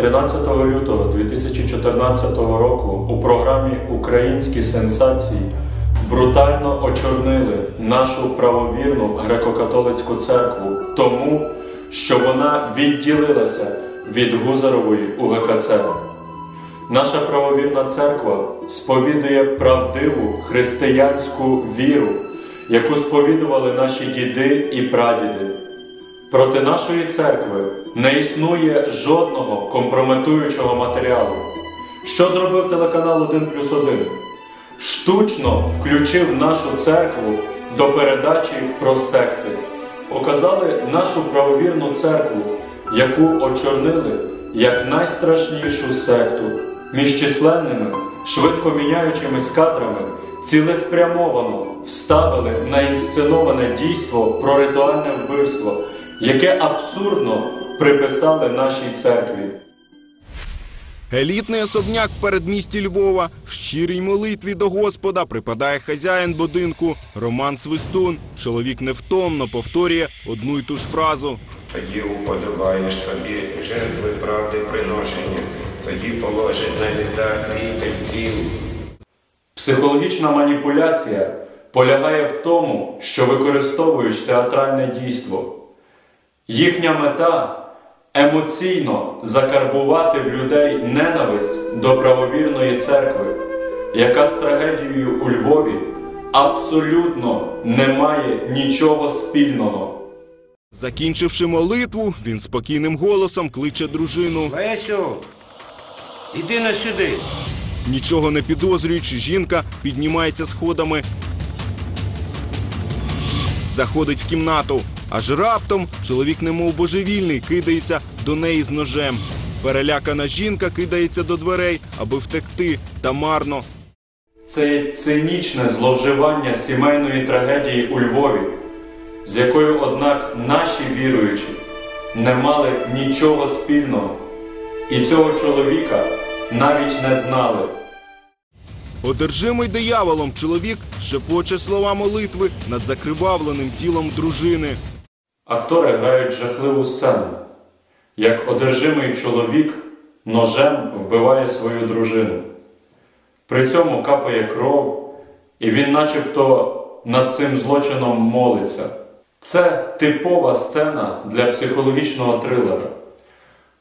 13 лютого 2014 року у програмі Українські сенсації брутально очорнили нашу правовірну греко-католицьку церкву тому, що вона відділилася від Гузарової УГКЦ. Наша правовірна церква сповідує правдиву християнську віру, яку сповідували наші діди і прадіди. Проти нашої церкви не існує жодного компрометуючого матеріалу. Що зробив телеканал 1 плюс 1? Штучно включив нашу церкву до передачі про секти. Показали нашу правовірну церкву, яку очорнили як найстрашнішу секту між численними, швидко міняючимись кадрами, цілеспрямовано вставили на інсценоване дійство про ритуальне вбивство, яке абсурдно приписали нашій церкві. Елітний особняк в передмісті Львова в щирій молитві до Господа припадає хазяїн будинку Роман Свистун. Чоловік невтомно повторює одну й ту ж фразу. Тоді уподобаєш собі жертви правди приношення, тоді положить на вівтар твій тельців. Психологічна маніпуляція полягає в тому, що використовують театральне дійство. Їхня мета емоційно закарбувати в людей ненависть до правовірної церкви, яка з трагедією у Львові абсолютно не має нічого спільного. Закінчивши молитву, він спокійним голосом кличе дружину. Лесю, іди на сюди. Нічого не підозрюючи, жінка піднімається сходами, заходить в кімнату. Аж раптом чоловік, немов божевільний, кидається до неї з ножем. Перелякана жінка кидається до дверей, аби втекти, та марно. Це цинічне зловживання сімейної трагедії у Львові, з якою, однак, наші віруючі не мали нічого спільного, і цього чоловіка навіть не знали. Одержимий дияволом чоловік шепоче слова молитви над закривавленим тілом дружини. Актори грають жахливу сцену, як одержимий чоловік ножем вбиває свою дружину. При цьому капає кров, і він начебто над цим злочином молиться. Це типова сцена для психологічного трилера.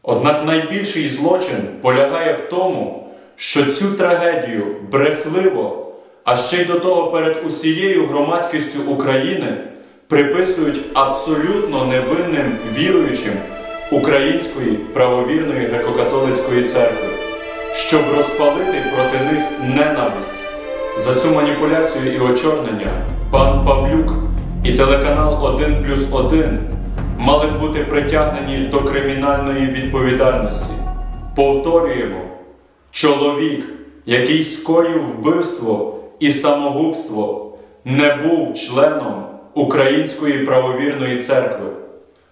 Однак найбільший злочин полягає в тому, що цю трагедію брехливо, а ще й до того перед усією громадськістю України приписують абсолютно невинним віруючим Української правовірної греко-католицької церкви, щоб розпалити проти них ненависть. За цю маніпуляцію і очорнення пан Павлюк і телеканал 1 плюс 1 мали б бути притягнені до кримінальної відповідальності. Повторюємо, чоловік, який скоїв вбивство і самогубство, не був членом Української правовірної церкви,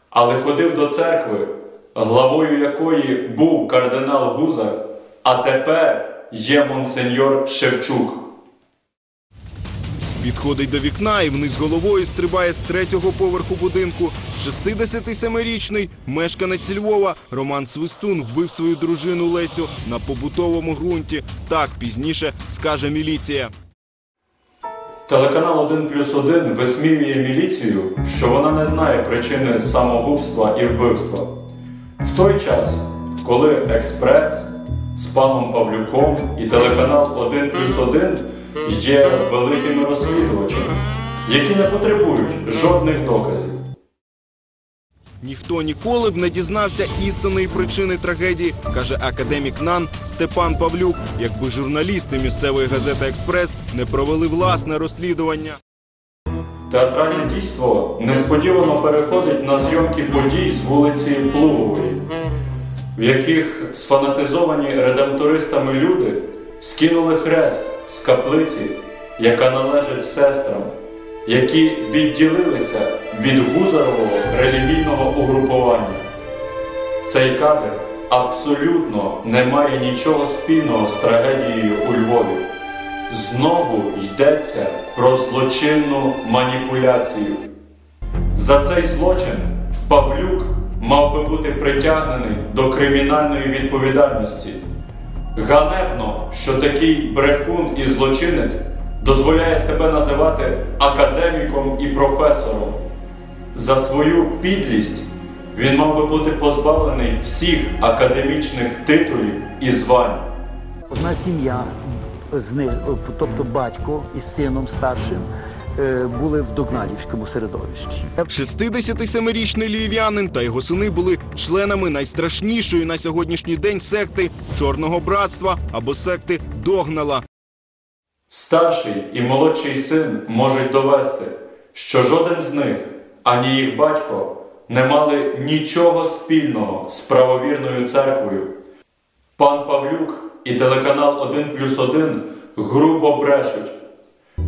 але ходив до церкви, главою якої був кардинал Гузар, а тепер є монсеньор Шевчук. Підходить до вікна і вниз головою стрибає з третього поверху будинку. 67-річний мешканець Львова Роман Свистун вбив свою дружину Лесю на побутовому ґрунті. Так пізніше скаже міліція. Телеканал 1 плюс 1 висміює міліцію, що вона не знає причини самогубства і вбивства. В той час, коли Експрес з паном Павлюком і телеканал 1 плюс 1 є великими розслідувачами, які не потребують жодних доказів. Ніхто ніколи б не дізнався істинної причини трагедії, каже академік НАН Степан Павлюк, якби журналісти місцевої газети Експрес не провели власне розслідування. Театральне дійство несподівано переходить на зйомки подій з вулиці Плугової, в яких сфанатизовані редемтористами люди скинули хрест з каплиці, яка належить сестрам, які відділилися від гузарового релігійного угрупування. Цей кадр абсолютно не має нічого спільного з трагедією у Львові. Знову йдеться про злочинну маніпуляцію. За цей злочин Павлюк мав би бути притягнений до кримінальної відповідальності. Ганебно, що такий брехун і злочинець дозволяє себе називати академіком і професором. За свою підлість він мав би бути позбавлений всіх академічних титулів і звань. Одна сім'я з них, тобто батько із сином старшим, е, були в Догналівському середовищі. 67-річний львів'янин та його сини були членами найстрашнішої на сьогоднішній день секти Чорного братства або секти Догнала. Старший і молодший син можуть довести, що жоден з них, ані їх батько, не мали нічого спільного з правовірною церквою. Пан Павлюк і телеканал 1 плюс 1 грубо брешуть.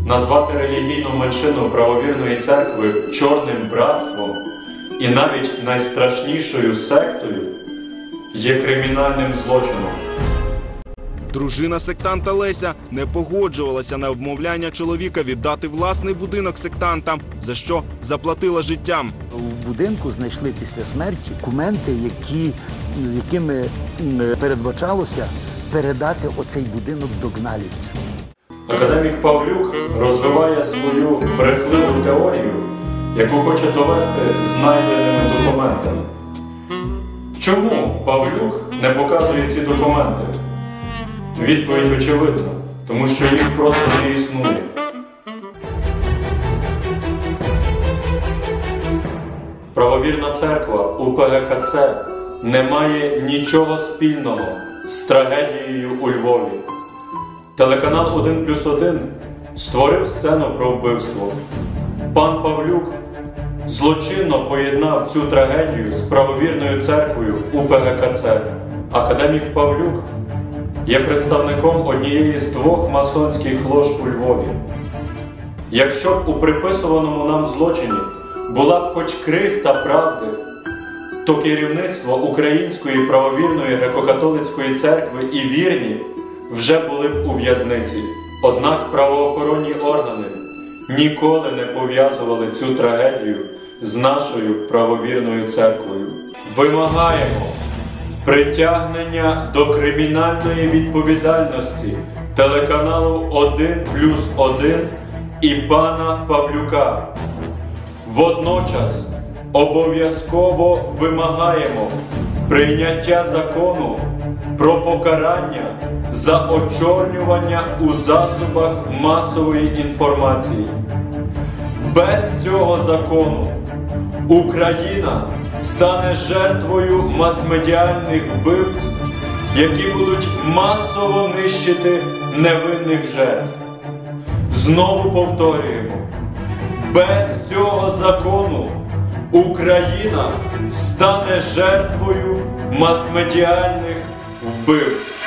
Назвати релігійну меншину правовірної церкви чорним братством і навіть найстрашнішою сектою є кримінальним злочином. Дружина сектанта Леся не погоджувалася на вмовляння чоловіка віддати власний будинок сектантам, за що заплатила життям. У будинку знайшли після смерті документи, які, якими передбачалося передати оцей будинок Догналівцям. Академік Павлюк розвиває свою брехливу теорію, яку хоче довести знайденими документами. Чому Павлюк не показує ці документи? Відповідь очевидна, тому що їх просто не існує. Правовірна церква УПГКЦ не має нічого спільного з трагедією у Львові. Телеканал 1 плюс 1 створив сцену про вбивство. Пан Павлюк злочинно поєднав цю трагедію з правовірною церквою УПГКЦ. Академік Павлюк є представником однієї з двох масонських лож у Львові. Якщо б у приписуваному нам злочині була б хоч крихта правди, то керівництво Української правовірної греко-католицької церкви і вірні вже були б у в'язниці. Однак правоохоронні органи ніколи не пов'язували цю трагедію з нашою правовірною церквою. Вимагаємо притягнення до кримінальної відповідальності телеканалу 1 плюс 1 і пана Павлюка. Водночас обов'язково вимагаємо прийняття закону про покарання за очорнювання у засобах масової інформації. Без цього закону Україна стане жертвою масмедіальних вбивць, які будуть масово нищити невинних жертв. Знову повторюємо. Без цього закону Україна стане жертвою масмедіальних вбивць.